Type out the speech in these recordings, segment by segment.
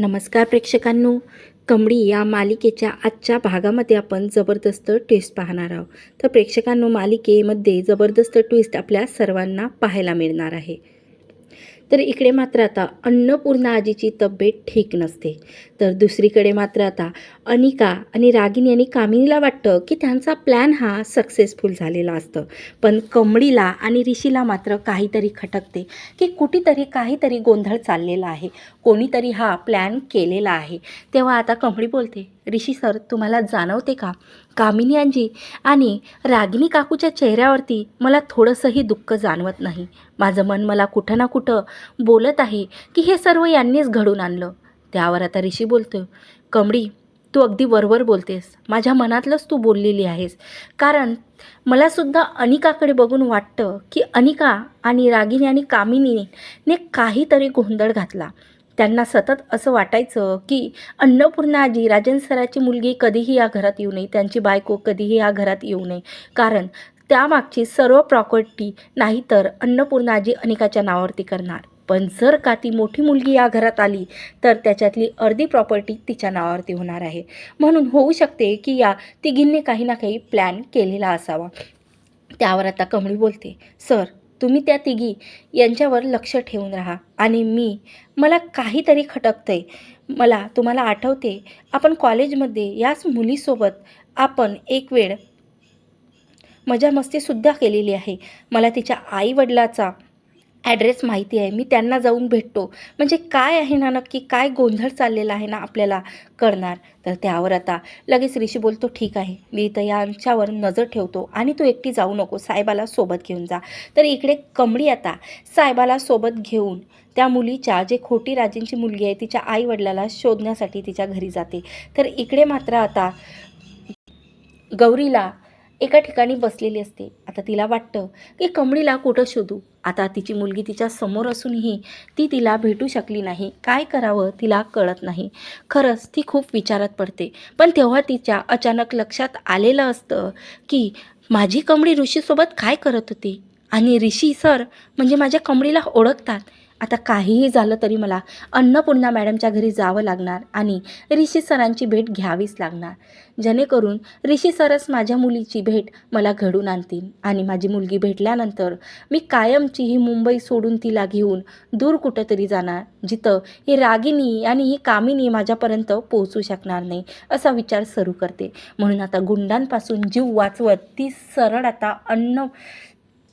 नमस्कार प्रेक्षकांनो. कमळी या मालिकेच्या आजच्या भागामध्ये आपण जबरदस्त ट्विस्ट पाहणार आहोत. तर प्रेक्षकांनो मालिकेमध्ये जबरदस्त ट्विस्ट आपल्या सर्वांना पाहायला मिळणार आहे. तर इकडे मात्र आता अन्नपूर्णा आजीची तब्येत ठीक नसते. तर दुसरीकडे मात्र आता अनिका आणि रागिनी आणि कामिनीला वाटतं की त्यांचा प्लॅन हा सक्सेसफुल झालेला असतं. पण कमळीला आणि ऋषीला मात्र काहीतरी खटकते की कुठेतरी काहीतरी गोंधळ चाललेला आहे. कोणीतरी हा प्लॅन केलेला आहे. तेव्हा आता कमळी बोलते ऋषी सर तुम्हाला जाणवते का? कामिनी आजी आणि रागिनी काकूच्या चेहऱ्यावरती मला थोडंसंही दुःख जाणवत नाही. माझं मन मला कुठं ना कुठं बोलत आहे की हे सर्व यांनीच घडून आणलं. त्यावर आता ऋषी बोलतो कमळी तू अगदी वरवर बोलतेस. माझ्या मनातलंच तू बोललेली आहेस. कारण मलासुद्धा अनिकाकडे बघून वाटतं की अनिका आणि रागिनी आणि कामिनीने काहीतरी गोंधळ घातला. त्यांना सतत असं वाटायचं की अन्नपूर्णा आजी राजन सराची मुलगी कधीही या घरात येऊ नये. त्यांची बायको कधीही या घरात येऊ नये. कारण त्यामागची सर्व प्रॉपर्टी नाही तर अन्नपूर्णा आजी अनिकाच्या नावावरती करणार. पण जर का ती मोठी मुलगी या घरात आली तर त्याच्यातली अर्धी प्रॉपर्टी तिच्या नावावरती होणार आहे. म्हणून होऊ शकते की या तिघींनी काही ना काही प्लॅन केलेला असावा. त्यावर आता कमळी बोलते सर तुम्ही त्या तिघी यांच्यावर लक्ष ठेवून राहा आणि मी मला काहीतरी खटकतंय. मला तुम्हाला आठवते आपण कॉलेजमध्ये याच मुलीसोबत आपण एक वेळ मजा मस्तीसुद्धा केलेली आहे. मला तिच्या आईवडिलाचा ॲड्रेस माहिती आहे. मी त्यांना जाऊन भेटतो. म्हणजे काय आहे ना नक्की? काय गोंधळ चाललेला आहे ना आपल्याला कळणार तर त्यावर आता लगेच ऋषी बोलतो ठीक आहे. मी इथं यांच्यावर नजर ठेवतो आणि तू एकटी जाऊ नको. साहेबाला सोबत घेऊन जा. तर इकडे कमळी आता साहेबाला सोबत घेऊन त्या मुलीच्या जे खोटी राजेंची मुलगी आहे तिच्या आईवडिलाला शोधण्यासाठी तिच्या घरी जाते. तर इकडे मात्र आता गौरीला एका ठिकाणी बसलेली असते. आता तिला वाटतं की कमळीला कुठं शोधू? आता तिची मुलगी तिच्या समोर असूनही ती तिला भेटू शकली नाही. काय करावं तिला कळत नाही. खरंच ती खूप विचारात पडते. पण तेव्हा तिच्या अचानक लक्षात आलेलं असतं की माझी कमळी ऋषीसोबत काय करत होती? आणि ऋषी सर म्हणजे माझ्या कमळीला ओळखतात. आता काहीही झालं तरी मला अन्नपूर्णा मॅडमच्या घरी जावं लागणार आणि ऋषी सरांची भेट घ्यावीच लागणार. जेणेकरून ऋषी सरच माझ्या मुलीची भेट मला घडून आणतील आणि माझी मुलगी भेटल्यानंतर मी कायमची ही मुंबई सोडून तिला घेऊन दूर कुठंतरी जाणार जिथं ही रागिनी आणि ही कामिनी माझ्यापर्यंत पोहोचू शकणार नाही असा विचार सुरू करते. म्हणून आता गुंडांपासून जीव वाचवत ती सरळ आता अन्न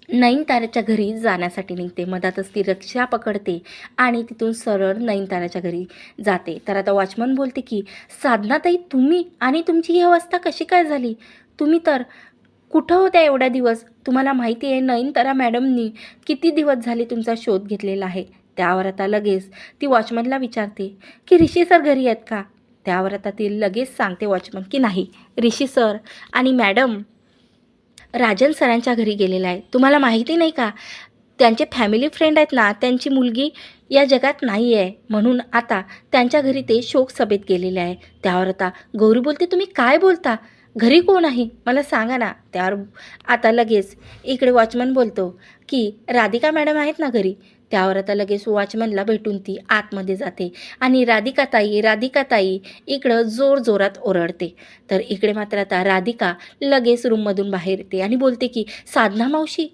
नयनताऱ्याच्या घरी जाण्यासाठी निघते. मधातच ती रक्षा पकडते आणि तिथून सरळ नयनताऱ्याच्या घरी जाते. तर आता वॉचमन बोलते की साधनाताई तुम्ही आणि तुमची ही अवस्था कशी काय झाली? तुम्ही तर कुठं होत्या एवढ्या दिवस? तुम्हाला माहिती आहे नयनतारा मॅडमनी किती दिवस झाले तुमचा शोध घेतलेला आहे त्यावर आता लगेच ती वॉचमनला विचारते की ऋषी सर घरी आहेत का त्यावर आता ती लगेच सांगते वॉचमन की नाही. ऋषी सर आणि मॅडम राजन सरांच्या घरी गेलेला आहे. तुम्हाला माहिती नाही का? त्यांचे फॅमिली फ्रेंड आहेत ना त्यांची मुलगी या जगात नाही आहे. म्हणून आता त्यांच्या घरी ते शोक सभेत गेलेले आहे. त्यावर आता गौरी बोलते तुम्ही काय बोलता? घरी कोण आहे? मला सांगा ना. त्यावर आता लगेच इकडे वॉचमन बोलतो की राधिका मॅडम आहेत ना घरी? त्यावर आता लगेच वॉचमनला भेटून ती आतमध्ये जाते. आणि राधिकाताई राधिकाताई इकडं जोर जोरात ओरडते. तर इकडे मात्र आता राधिका लगेच रूममधून बाहेर येते आणि बोलते की साधना मावशी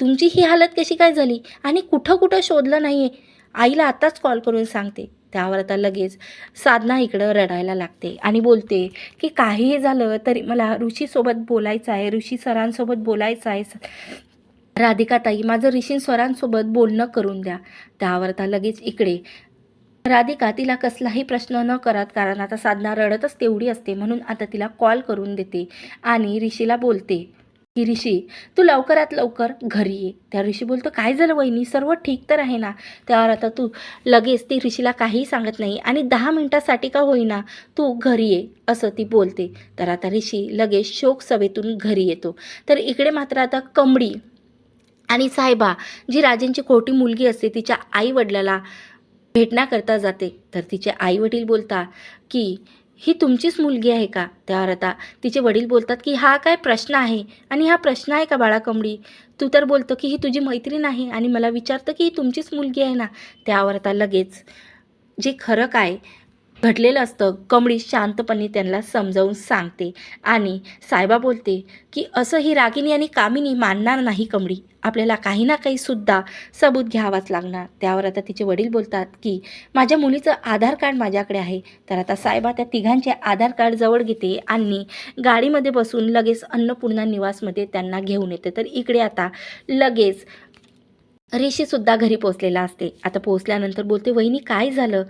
तुमची ही हालत कशी काय झाली? आणि कुठं कुठं शोधलं नाही आहे आईला आत्ताच कॉल करून सांगते. त्यावर आता लगेच साधना इकडं रडायला लागते आणि बोलते की काहीही झालं तरी मला ऋषीसोबत बोलायचं आहे ऋषी सरांसोबत बोलायचं आहे. राधिकाताई माझं ऋषीन स्वरांसोबत बोलणं करून द्या. त्यावर आता लगेच इकडे. राधिका तिला कसलाही प्रश्न न करत कारण आता साधना रडतच तेवढी असते म्हणून आता तिला कॉल करून देते आणि ऋषीला बोलते की ऋषी तू लवकरात लवकर घरी ये. त्या ऋषी बोलतो काय झालं वहिनी? सर्व ठीक तर आहे ना? त्यावर आता तू लगेच ती ऋषीला काहीही सांगत नाही आणि दहा मिनटासाठी का होईना तू घरी ये असं ती बोलते. तर आता ऋषी लगेच शोक सभेतून घरी येतो. तर इकडे मात्र आता कमडी आणि साहेबा जी राजेंची खोटी मुलगी असते तिच्या आईवडिलाला भेटण्याकरता जाते तर तिचे आईवडील बोलता की ही तुमचीच मुलगी आहे का? त्यावर आता तिचे वडील बोलतात की हा काय प्रश्न आहे? आणि हा प्रश्न आहे का बाळा तू तर बोलतो की ही तुझी मैत्रीण आहे आणि मला विचारतं की ही तुमचीच मुलगी आहे ना? त्यावर आता लगेच जे खरं काय घडलेलं असतं. कमळी शांतपणे त्यांना समजावून सांगते आणि सायबा बोलते की असं ही रागिनी आणि कामिनी मानणार नाही कमळी. आपल्याला काही ना काही सुद्धा सबूत घ्यावाच लागणार. त्यावर आता तिचे वडील बोलतात की माझ्या मुलीचं आधार कार्ड माझ्याकडे आहे. तर आता सायबा त्या तिघांचे आधार कार्ड जवळ घेते आणि गाडीमध्ये बसून लगेच अन्नपूर्णा निवासमध्ये त्यांना घेऊन येते. तर इकडे आता लगेच रेशीसुद्धा घरी पोचलेला असते. आता पोचल्यानंतर बोलते वहिनी काय झालं?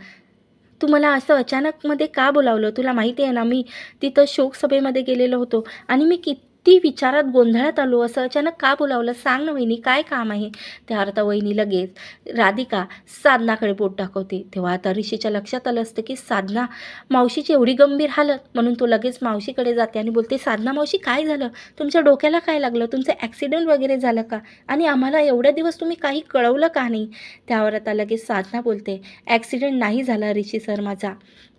तू मला असं अचानकमध्ये का बोलावलं? तुला माहिती आहे ना मी तिथं शोकसभेमध्ये गेलेलो होतो आणि मी कित ती विचारात गोंधळात आलो असं अचानक का बोलावलं? सांग ना वहिनी काय काम आहे? त्यावर आता वहिनी लगेच राधिका साधनाकडे बोट दाखवते. तेव्हा आता ऋषीच्या लक्षात आलं असतं की साधना मावशीची एवढी गंभीर हालत. म्हणून तो लगेच मावशीकडे जाते आणि बोलते साधना मावशी काय झालं? तुमच्या डोक्याला काय लागलं? तुमचं ॲक्सिडेंट वगैरे झालं का? आणि आम्हाला एवढ्या दिवस तुम्ही काही कळवलं का नाही? त्यावर आता लगेच साधना बोलते ॲक्सिडेंट नाही झाला ऋषी सर माझा.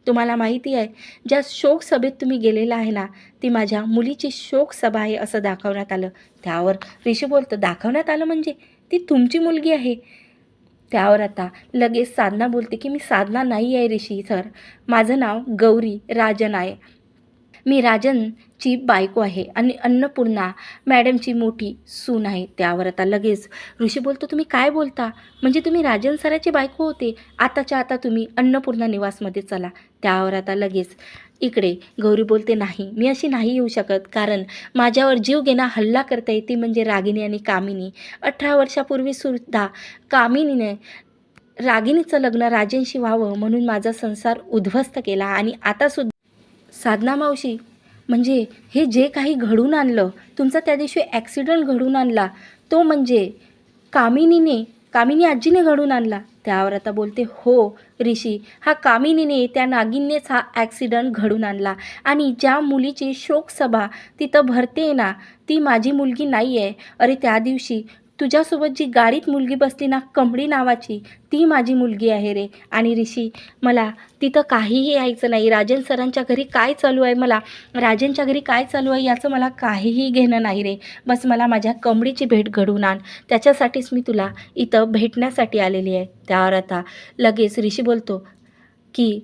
तुम्हाला माहिती आहे ज्या शोक सभेत तुम्ही गेलेला आहे ना ती माझ्या मुलीची शोक सभा आहे असं दाखवण्यात आलं. त्यावर ऋषी बोलतं दाखवण्यात आलं म्हणजे? ती तुमची मुलगी आहे. त्यावर आता लगेच साधना बोलते की मी साधना नाही आहे ऋषी सर. माझं नाव गौरी राजन आहे. मी राजनची बायको आहे आणि अन्नपूर्णा मॅडमची मोठी सून आहे. त्यावर आता लगेच ऋषी बोलतो तुम्ही काय बोलता? म्हणजे तुम्ही राजन सराची बायको होते. आताच्या आता तुम्ही अन्नपूर्णा निवासमध्ये चला. त्यावर आता लगेच इकडे गौरी बोलते नाही मी अशी नाही येऊ शकत कारण माझ्यावर जीव घेणा हल्ला करता येते म्हणजे रागिनी आणि कामिनी. अठरा वर्षापूर्वी सुद्धा कामिनीने रागिनीचं लग्न राजेंशी व्हावं म्हणून माझा संसार उद्ध्वस्त केला आणि आतासुद्धा साधना मावशी म्हणजे हे जे काही घडून आणलं तुमचा त्या दिवशी ॲक्सिडंट घडून आणला तो म्हणजे कामिनीने कामिनी आजीने घडून आणला. त्यावर आता बोलते हो ऋषी हा कामिनीने त्या नागिनीनेच हा ॲक्सिडंट घडून आणला आणि ज्या मुलीची शोकसभा तिथं भरते ना ती माझी मुलगी नाही आहे अरे त्या दिवशी तुझ्यासोबत जी गाडीत मुलगी बसली ना कमळी नावाची ती माझी मुलगी आहे रे. आणि ऋषी मला तिथं काहीही यायचं नाही. राजन सरांच्या घरी काय चालू आहे मला? राजेंच्या घरी काय चालू आहे याचं मला काहीही घेणं नाही रे. बस मला माझ्या कमळीची भेट घडवून आण. त्याच्यासाठीच मी तुला इथं भेटण्यासाठी आलेली आहे. त्यावर आता लगेच ऋषी बोलतो की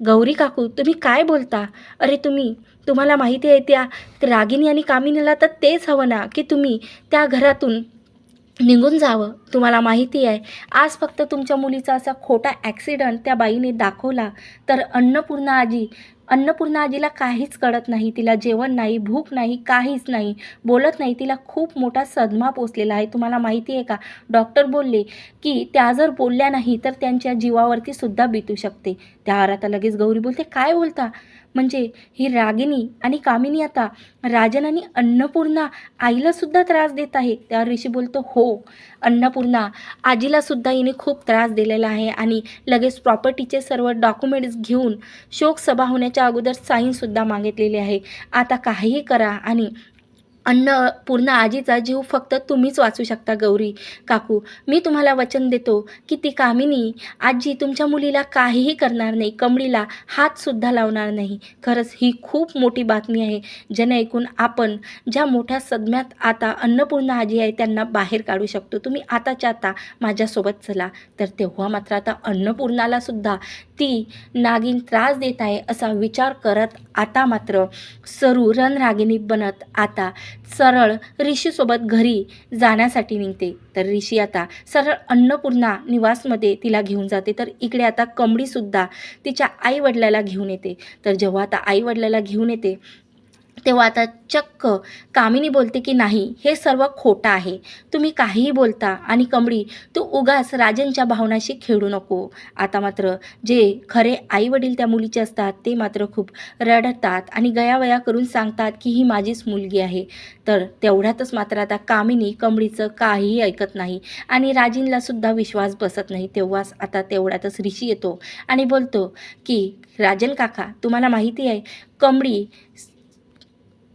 गौरी काकू तुम्ही काय बोलता? अरे तुम्ही तुम्हाला माहिती आहे त्या रागिनी आणि कामिनीला तर तेच हवं ना की तुम्ही त्या घरातून निघून जावं. तुम्हाला माहिती आहे आज फक्त तुमच्या मुलीचा असा खोटा ॲक्सिडंट त्या बाईने दाखवला. तर अन्नपूर्णा आजी अन्नपूर्णा आजीला काहीच कळत नाही. तिला जेवण नाही भूक नाही काहीच नाही. बोलत नाही. तिला खूप मोठा सदमा पोचलेला आहे. तुम्हाला माहिती आहे का? डॉक्टर बोलले की त्या जर बोलल्या नाही तर त्यांच्या जीवावरती सुद्धा बितू शकते. त्यावर आता लगेच गौरी बोलते काय बोलता? म्हणजे ही रागिनी आणि कामिनी आता राजन आणि अन्नपूर्णा आईलासुद्धा त्रास देत आहे. त्यावर ऋषी बोलतो हो अन्नपूर्णा आजीलासुद्धा हिने खूप त्रास दिलेला आहे आणि लगेच प्रॉपर्टीचे सर्व डॉक्युमेंट्स घेऊन शोकसभा होण्याच्या अगोदर साईनसुद्धा मागितलेली आहे. आता काहीही करा आणि अन्न पूर्ण आजीचा जीव फक्त तुम्हीच वाचू शकता गौरी. काकू मी तुम्हाला वचन देतो की ती कामिनी आजी तुमच्या मुलीला काहीही करणार नाही कमळीला हातसुद्धा लावणार नाही. खरंच ही खूप मोठी बातमी आहे. ज्याने ऐकून आपण ज्या मोठ्या सदम्यात आता अन्नपूर्णा आजी आहे त्यांना बाहेर काढू शकतो. तुम्ही आताच्या आता माझ्यासोबत चला. तर तेव्हा मात्र आता अन्नपूर्णालासुद्धा ती नागिन त्रास देत आहे असा विचार करत आता मात्र सरू रणरागिणी बनत आता सरळ ऋषीसोबत घरी जाण्यासाठी निघते. तर ऋषी आता सरळ अन्नपूर्णा निवासमध्ये तिला घेऊन जाते. तर इकडे आता कमळीसुद्धा तिच्या आईवडिलाला घेऊन येते. तर जेव्हा आता आईवडिलाला घेऊन येते तेव्हा आता चक्क कामिनी बोलते की नाही हे सर्व खोटं आहे. तुम्ही काहीही बोलता आणि कमळी तू उगाच राजनच्या भावनाशी खेळू नको. आता मात्र जे खरे आईवडील त्या मुलीचे असतात ते मात्र खूप रडतात आणि गयावया करून सांगतात की ही माझीच मुलगी आहे. तर तेवढ्यातच मात्र आता कामिनी कमळीचं काहीही ऐकत नाही आणि राजींला सुद्धा विश्वास बसत नाही. तेव्हाच आता तेवढ्यातच ऋषी येतो आणि बोलतो की राजन काका तुम्हाला माहिती आहे कमळी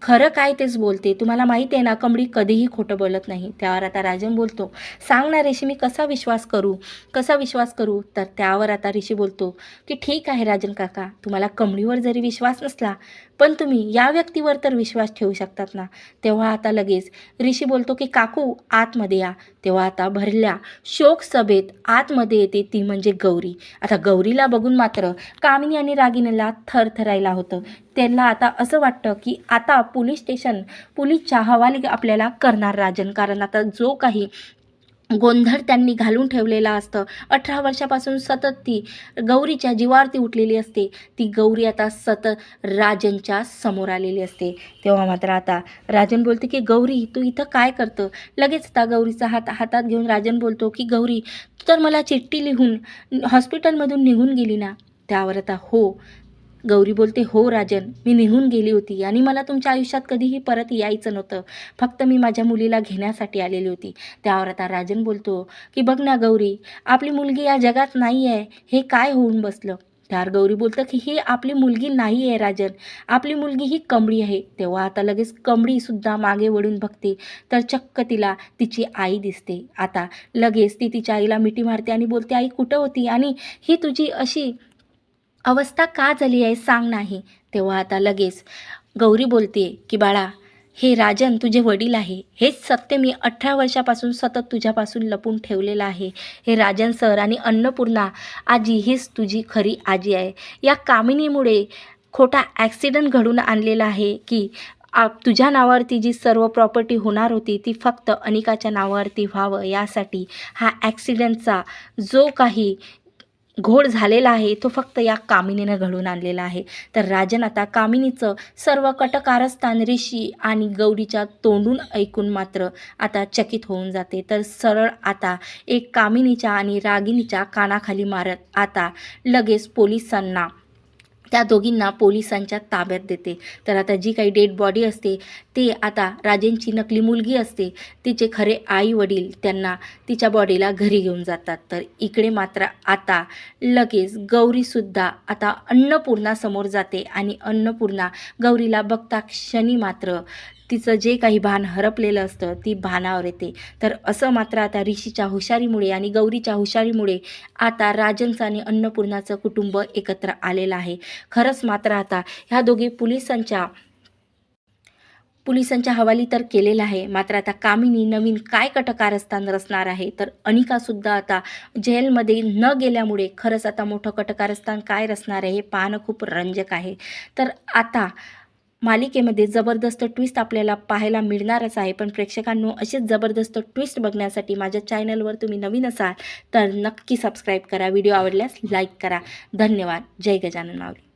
खरं काय तेच बोलते? तुम्हाला माहिती आहे ना कमळी कधीही खोटं बोलत नाही. त्यावर आता राजन बोलतो सांग ना ऋषी मी कसा विश्वास करू? कसा विश्वास करू? तर त्यावर आता ऋषी बोलतो की ठीक आहे राजन काका तुम्हाला कमळीवर जरी विश्वास नसला पण तुम्ही या व्यक्तीवर तर विश्वास ठेवू शकतात ना. तेव्हा आता लगेच ऋषी बोलतो की काकू आतमध्ये या. तेव्हा आता भरल्या शोक सभेत आतमध्ये येते ती म्हणजे गौरी. आता गौरीला बघून मात्र कामिनी आणि रागिनीला थरथरायला होतं. त्यांना आता असं वाटतं की आता पोलीस स्टेशन पोलीसच्या हवाली आपल्याला करणार राजन. कारण आता जो काही गोंधळ त्यांनी घालून ठेवलेला असतं. अठरा वर्षापासून सतत ती गौरीच्या जीवावरती उठलेली असते. ती गौरी आता सतत राजनच्या समोर आलेली असते. तेव्हा मात्र आता राजन बोलते की गौरी तू इथं काय करतं? लगेच आता गौरीचा हात हातात घेऊन राजन बोलतो की गौरी तू तर मला चिठ्ठी लिहून हॉस्पिटलमधून निघून गेली ना? त्यावर आता हो गौरी बोलते हो राजन मी निघून गेली होती आणि मला तुमच्या आयुष्यात कधीही परत यायचं नव्हतं. फक्त मी माझ्या मुलीला घेण्यासाठी आलेली होती. त्यावर आता राजन बोलतो की बघ ना गौरी आपली मुलगी या जगात नाही आहे हे काय होऊन बसलं? त्यावर गौरी बोलतं की ही आपली मुलगी नाही आहे राजन. आपली मुलगी ही कमळी आहे. तेव्हा आता लगेच कमळीसुद्धा मागे वळून बघते तर चक्क तिला तिची आई दिसते. आता लगेच ती तिच्या आईला मिठी मारते आणि बोलते आई कुठं होती? आणि ही तुझी अशी अवस्था का झाली आहे सांग नाही. तेव्हा आता लगेच गौरी बोलते की बाळा हे राजन तुझे वडील आहे. हेच सत्य मी अठरा वर्षापासून सतत तुझ्यापासून लपून ठेवलेलं आहे. हे राजन सर आणि अन्नपूर्णा आजी हीच तुझी खरी आजी आहे. या कामिनीमुळे खोटा ॲक्सिडंट घडून आणलेला आहे की आ तुझ्या नावावरती जी सर्व प्रॉपर्टी होणार होती ती फक्त अनिकाच्या नावावरती व्हावं. यासाठी हा ॲक्सिडेंटचा जो काही घोळ झालेला आहे तो फक्त या कामिनीनं घडून आणलेला आहे. तर राजन आता कामिनीचं सर्व कटकारस्थान ऋषी आणि गौरीच्या तोंडून ऐकून मात्र आता चकित होऊन जाते. तर सरळ आता एक कामिनीच्या आणि रागिनीच्या कानाखाली मारत आता लगेच पोलिसांना त्या दोघींना पोलिसांच्या ताब्यात देते. तर आता जी काही डेड बॉडी असते ते आता राजेंची नकली मुलगी असते तिचे खरे आई वडील त्यांना तिच्या बॉडीला घरी घेऊन जातात. तर इकडे मात्र आता लगेच गौरीसुद्धा आता अन्नपूर्णासमोर जाते आणि अन्नपूर्णा गौरीला बघता क्षणी मात्र तिचं जे काही भान हरपलेलं असतं ती भानावर येते. तर असं मात्र आता ऋषीच्या हुशारीमुळे आणि गौरीच्या हुशारीमुळे आता राजनचं आणि अन्नपूर्णाचं कुटुंब एकत्र आलेलं आहे. खरंच मात्र आता ह्या दोघी पोलिसांच्या पोलिसांच्या हवाली तर केलेलं आहे. मात्र आता कामिनी नवीन काय कटकारस्थान रचणार आहे? तर अनिकासुद्धा आता जेलमध्ये न गेल्यामुळे खरंच आता मोठं कटकारस्थान काय रचणार आहे हे पाहणं खूप रंजक आहे. तर आता मालिकेमध्ये जबरदस्त ट्विस्ट आपल्याला पाहायला मिळणारच आहे. पण प्रेक्षकांनो असेच जबरदस्त ट्विस्ट बघण्यासाठी माझ्या चॅनलवर तुम्ही नवीन असाल तर नक्की सबस्क्राईब करा. व्हिडिओ आवडल्यास लाईक करा. धन्यवाद. जय गजानन मावली